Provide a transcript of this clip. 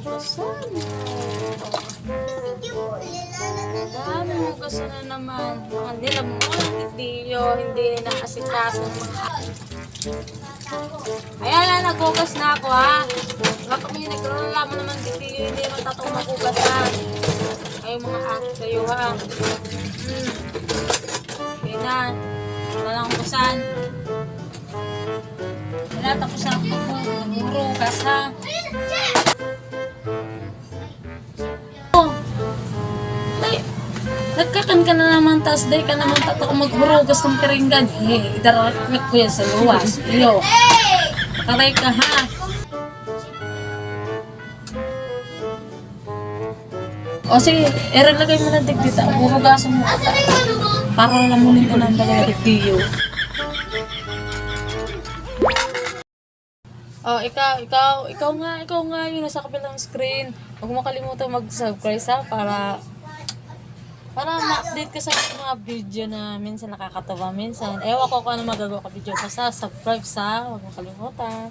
hugasan. Dami hugasan na naman. Mga nilam mo, hindi yun, hindi naasikaso ng mga Ayan na, naghugas na ako ha. Baka may nagkaroon mo naman hindi yun, hindi naman tatong maghugasan. Kayo mga ate kayo ha. Hmm. Okay na. Wala lang hugasan. Wala, tapos na ako maghugas ha. Nagkakan ka na naman, tas day ka naman tato maghurugas ng piringgan. Hey, idaraknak ko yan sa luwas. Iyo. Taray ka ha. O sige, ilalagay mo na digdita. Hurugasan mo. Para lamunin ko ng dalawa digdiyo. Oh, ikaw, ikaw, ikaw nga, ikaw nga yung nasa kabilang screen. Huwag mo kalimutan mag-subscribe ha, para para ma-update ka sa mga video na minsan nakakatawa, minsan. Ewan ko kung ano magagawa ka video. Basta subscribe sa, huwag mo kalimutan.